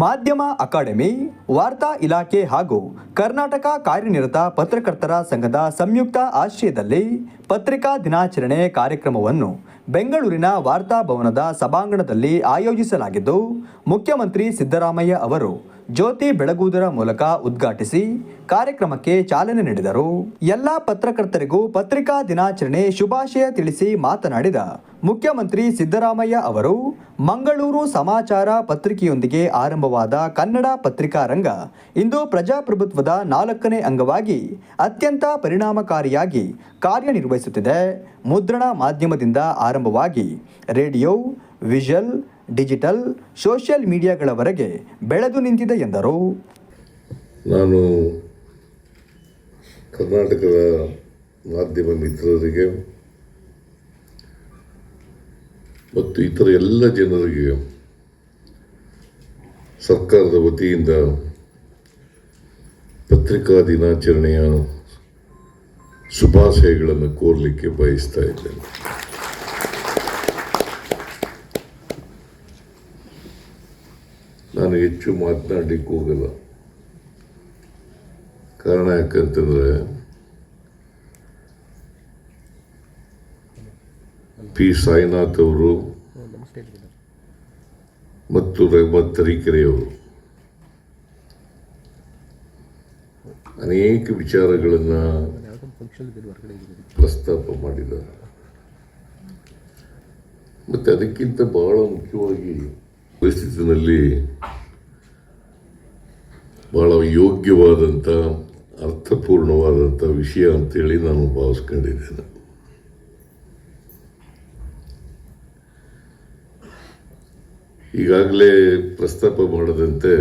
ಮಾಧ್ಯಮ ಅಕಾಡೆಮಿ, ವಾರ್ತಾ ಇಲಾಖೆ ಹಾಗೂ ಕರ್ನಾಟಕ ಕಾರ್ಯನಿರತ ಪತ್ರಕರ್ತರ ಸಂಘದ ಸಂಯುಕ್ತ ಆಶ್ರಯದಲ್ಲಿ ಪತ್ರಿಕಾ ದಿನಾಚರಣೆ ಕಾರ್ಯಕ್ರಮವನ್ನು ಬೆಂಗಳೂರಿನ ವಾರ್ತಾ ಭವನದ ಸಭಾಂಗಣದಲ್ಲಿ ಆಯೋಜಿಸಲಾಗಿದ್ದು, ಮುಖ್ಯಮಂತ್ರಿ ಸಿದ್ದರಾಮಯ್ಯ ಅವರು ಜ್ಯೋತಿ ಬೆಳಗುವುದರ ಮೂಲಕ ಉದ್ಘಾಟಿಸಿ ಕಾರ್ಯಕ್ರಮಕ್ಕೆ ಚಾಲನೆ ನೀಡಿದರು. ಎಲ್ಲ ಪತ್ರಕರ್ತರಿಗೂ ಪತ್ರಿಕಾ ದಿನಾಚರಣೆ ಶುಭಾಶಯ ತಿಳಿಸಿ ಮಾತನಾಡಿದ ಮುಖ್ಯಮಂತ್ರಿ ಸಿದ್ದರಾಮಯ್ಯ ಅವರು, ಮಂಗಳೂರು ಸಮಾಚಾರ ಪತ್ರಿಕೆಯೊಂದಿಗೆ ಆರಂಭವಾದ ಕನ್ನಡ ಪತ್ರಿಕಾ ರಂಗ ಇಂದು ಪ್ರಜಾಪ್ರಭುತ್ವದ ನಾಲ್ಕನೇ ಅಂಗವಾಗಿ ಅತ್ಯಂತ ಪರಿಣಾಮಕಾರಿಯಾಗಿ ಕಾರ್ಯನಿರ್ವಹಿಸುತ್ತಿದೆ. ಮುದ್ರಣ ಮಾಧ್ಯಮದಿಂದ ಆರಂಭವಾಗಿ ರೇಡಿಯೋ ವಿಷಲ್ ಡಿಜಿಟಲ್ ಸೋಷಿಯಲ್ ಮೀಡಿಯಾಗಳವರೆಗೆ ಬೆಳೆದು ನಿಂತಿದೆ ಎಂದರು. ನಾನು ಕರ್ನಾಟಕದ ಮಾಧ್ಯಮ ಮಿತ್ರರಿಗೆ ಮತ್ತು ಇತರ ಎಲ್ಲ ಜನರಿಗೆ ಸರ್ಕಾರದ ವತಿಯಿಂದ ಪತ್ರಿಕಾ ದಿನಾಚರಣೆಯ ಶುಭಾಶಯಗಳನ್ನು ಕೋರಲಿಕ್ಕೆ ಬಯಸ್ತಾ ಇದ್ದೇನೆ. ನಾನು ಹೆಚ್ಚು ಮಾತನಾಡಲಿಕ್ಕೆ ಹೋಗಲ್ಲ. ಕಾರಣ ಯಾಕಂತಂದ್ರೆ, ಪಿ. ಸಾಯಿನಾಥ್ ಅವರು ಮತ್ತು ರಹಮತ್ ತರೀಕೆರೆಯವರು ಅನೇಕ ವಿಚಾರಗಳನ್ನು ಪ್ರಸ್ತಾಪ ಮಾಡಿದ್ದಾರೆ. ಮತ್ತೆ ಅದಕ್ಕಿಂತ ಬಹಳ ಮುಖ್ಯವಾಗಿ ಪರಿಸ್ಥಿತಿನಲ್ಲಿ ಬಹಳ ಯೋಗ್ಯವಾದಂಥ ಅರ್ಥಪೂರ್ಣವಾದಂಥ ವಿಷಯ ಅಂತೇಳಿ ನಾನು ಭಾವಿಸ್ಕೊಂಡಿದ್ದೇನೆ. ಈಗಾಗಲೇ ಪ್ರಸ್ತಾಪ ಮಾಡದಂತೆ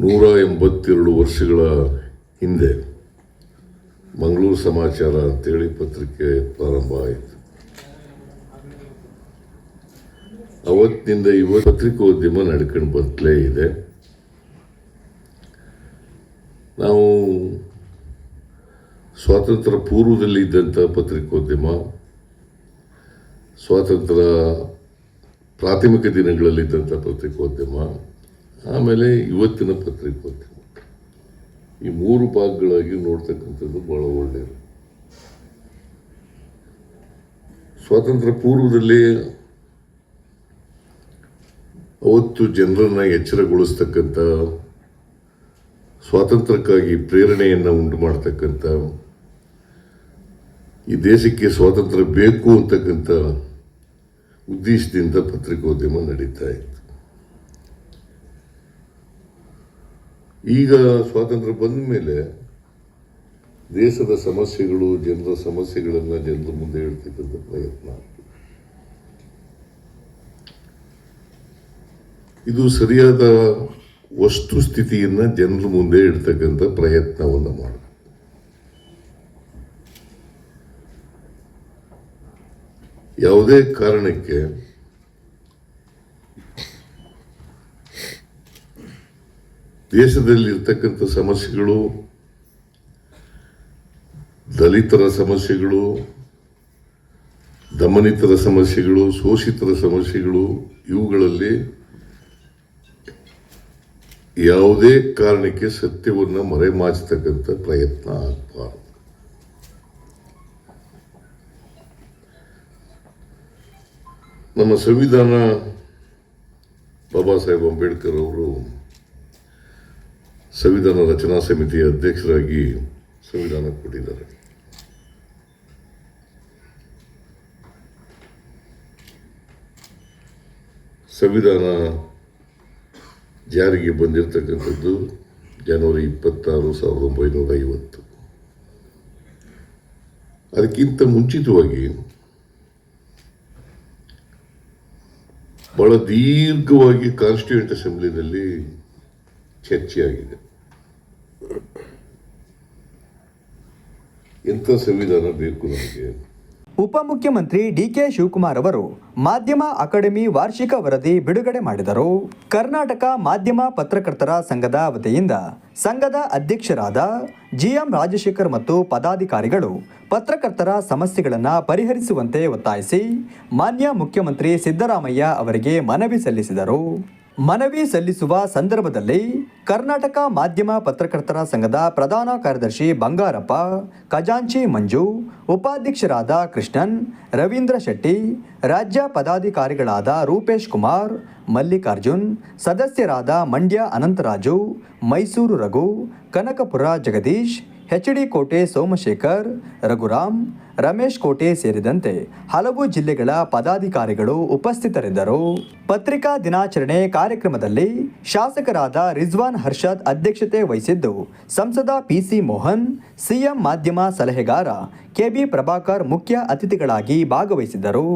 ನೂರ ಎಂಬತ್ತೆರಡು ವರ್ಷಗಳ ಹಿಂದೆ ಮಂಗಳೂರು ಸಮಾಚಾರ ಅಂತೇಳಿ ಪತ್ರಿಕೆ ಪ್ರಾರಂಭ ಆಯಿತು. ಅವತ್ತಿನಿಂದ ಇವತ್ತು ಪತ್ರಿಕೋದ್ಯಮ ನಡ್ಕೊಂಡು ಬರ್ತಲೇ ಇದೆ. ನಾವು ಸ್ವಾತಂತ್ರ್ಯ ಪೂರ್ವದಲ್ಲಿ ಇದ್ದಂಥ ಪತ್ರಿಕೋದ್ಯಮ, ಸ್ವಾತಂತ್ರ್ಯ ಪ್ರಾಥಮಿಕ ದಿನಗಳಲ್ಲಿದ್ದಂಥ ಪತ್ರಿಕೋದ್ಯಮ, ಆಮೇಲೆ ಇವತ್ತಿನ ಪತ್ರಿಕೋದ್ಯಮ. ಈ ಮೂರು ಭಾಗಗಳಾಗಿ ನೋಡ್ತಕ್ಕಂಥದ್ದು ಬಹಳ ಒಳ್ಳೆಯದು. ಸ್ವಾತಂತ್ರ್ಯ ಪೂರ್ವದಲ್ಲಿ ಅವತ್ತು ಜನರನ್ನು ಎಚ್ಚರಗೊಳಿಸ್ತಕ್ಕಂಥ, ಸ್ವಾತಂತ್ರ್ಯಕ್ಕಾಗಿ ಪ್ರೇರಣೆಯನ್ನು ಉಂಟು ಮಾಡ್ತಕ್ಕಂಥ ಈ ದೇಶಕ್ಕೆ ಸ್ವಾತಂತ್ರ್ಯ ಬೇಕು ಅಂತಕ್ಕಂಥ ಉದ್ದೇಶದಿಂದ ಪತ್ರಿಕೋದ್ಯಮ ನಡೀತಾ ಇತ್ತು. ಈಗ ಸ್ವಾತಂತ್ರ್ಯ ಬಂದ ಮೇಲೆ ದೇಶದ ಸಮಸ್ಯೆಗಳು, ಜನರ ಸಮಸ್ಯೆಗಳನ್ನು ಜನರ ಮುಂದೆ ಇಡ್ತಕ್ಕಂಥ ಪ್ರಯತ್ನ ಇದು ಸರಿಯಾದ ವಸ್ತುಸ್ಥಿತಿಯನ್ನು ಜನರ ಮುಂದೆ ಇಡ್ತಕ್ಕಂಥ ಪ್ರಯತ್ನವನ್ನು ಮಾಡ ಯಾವುದೇ ಕಾರಣಕ್ಕೆ ದೇಶದಲ್ಲಿ ಇರ್ತಕ್ಕಂಥ ಸಮಸ್ಯೆಗಳು, ದಲಿತರ ಸಮಸ್ಯೆಗಳು, ದಮನಿತರ ಸಮಸ್ಯೆಗಳು, ಶೋಷಿತರ ಸಮಸ್ಯೆಗಳು, ಇವುಗಳಲ್ಲಿ ಯಾವುದೇ ಕಾರಣಕ್ಕೆ ಸತ್ಯವನ್ನು ಮರೆಮಾಚತಕ್ಕಂಥ ಪ್ರಯತ್ನ ಆಗಬಾರದು. ನಮ್ಮ ಸಂವಿಧಾನ ಬಾಬಾ ಸಾಹೇಬ್ ಅಂಬೇಡ್ಕರ್ ಅವರು ಸಂವಿಧಾನ ರಚನಾ ಸಮಿತಿಯ ಅಧ್ಯಕ್ಷರಾಗಿ ಸಂವಿಧಾನ ಕೊಟ್ಟಿದ್ದಾರೆ. ಸಂವಿಧಾನ ಜಾರಿಗೆ ಬಂದಿರತಕ್ಕಂಥದ್ದು ಜನವರಿ ಇಪ್ಪತ್ತಾರು ಸಾವಿರದ ಒಂಬೈನೂರ ಐವತ್ತು. ಅದಕ್ಕಿಂತ ಮುಂಚಿತವಾಗಿ ಬಹಳ ದೀರ್ಘವಾಗಿ ಕಾನ್ಸ್ಟಿಟ್ಯೂಂಟ್ ಅಸೆಂಬ್ಲಿನಲ್ಲಿ ಚರ್ಚೆಯಾಗಿದೆ. ಎಂಥ ಸಂವಿಧಾನ ಬೇಕು ನಮಗೆ? ಉಪಮುಖ್ಯಮಂತ್ರಿ ಡಿಕೆ ಶಿವಕುಮಾರ್ ಅವರು ಮಾಧ್ಯಮ ಅಕಾಡೆಮಿ ವಾರ್ಷಿಕ ವರದಿ ಬಿಡುಗಡೆ ಮಾಡಿದರು. ಕರ್ನಾಟಕ ಮಾಧ್ಯಮ ಪತ್ರಕರ್ತರ ಸಂಘದ ವತಿಯಿಂದ ಸಂಘದ ಅಧ್ಯಕ್ಷರಾದ ಜಿಎಂ ರಾಜಶೇಖರ್ ಮತ್ತು ಪದಾಧಿಕಾರಿಗಳು ಪತ್ರಕರ್ತರ ಸಮಸ್ಯೆಗಳನ್ನು ಪರಿಹರಿಸುವಂತೆ ಒತ್ತಾಯಿಸಿ ಮಾನ್ಯ ಮುಖ್ಯಮಂತ್ರಿ ಸಿದ್ದರಾಮಯ್ಯ ಅವರಿಗೆ ಮನವಿ ಸಲ್ಲಿಸಿದರು. ಮನವಿ ಸಲ್ಲಿಸುವ ಸಂದರ್ಭದಲ್ಲಿ ಕರ್ನಾಟಕ ಮಾಧ್ಯಮ ಪತ್ರಕರ್ತರ ಸಂಘದ ಪ್ರಧಾನ ಕಾರ್ಯದರ್ಶಿ ಬಂಗಾರಪ್ಪ, ಖಜಾಂಚಿ ಮಂಜು, ಉಪಾಧ್ಯಕ್ಷರಾದ ಕೃಷ್ಣನ್, ರವೀಂದ್ರ ಶೆಟ್ಟಿ, ರಾಜ್ಯ ಪದಾಧಿಕಾರಿಗಳಾದ ರೂಪೇಶ್ ಕುಮಾರ್, ಮಲ್ಲಿಕಾರ್ಜುನ್, ಸದಸ್ಯರಾದ ಮಂಡ್ಯ ಅನಂತರಾಜು, ಮೈಸೂರು ರಘು, ಕನಕಪುರ ಜಗದೀಶ್ ಎಚ್ ಡಿ ಕೋಟೆ ಸೋಮಶೇಖರ್, ರಘುರಾಮ್, ರಮೇಶ್ ಕೋಟೆ ಸೇರಿದಂತೆ ಹಲವು ಜಿಲ್ಲೆಗಳ ಪದಾಧಿಕಾರಿಗಳು ಉಪಸ್ಥಿತರಿದ್ದರು. ಪತ್ರಿಕಾ ದಿನಾಚರಣೆ ಕಾರ್ಯಕ್ರಮದಲ್ಲಿ ಶಾಸಕರಾದ ರಿಜ್ವಾನ್ ಹರ್ಷದ್ ಅಧ್ಯಕ್ಷತೆ ವಹಿಸಿದ್ದು ಸಂಸದ ಪಿಸಿ ಮೋಹನ್, ಸಿಎಂ ಮಾಧ್ಯಮ ಸಲಹೆಗಾರ ಕೆಬಿ ಪ್ರಭಾಕರ್ ಮುಖ್ಯ ಅತಿಥಿಗಳಾಗಿ ಭಾಗವಹಿಸಿದ್ದರು.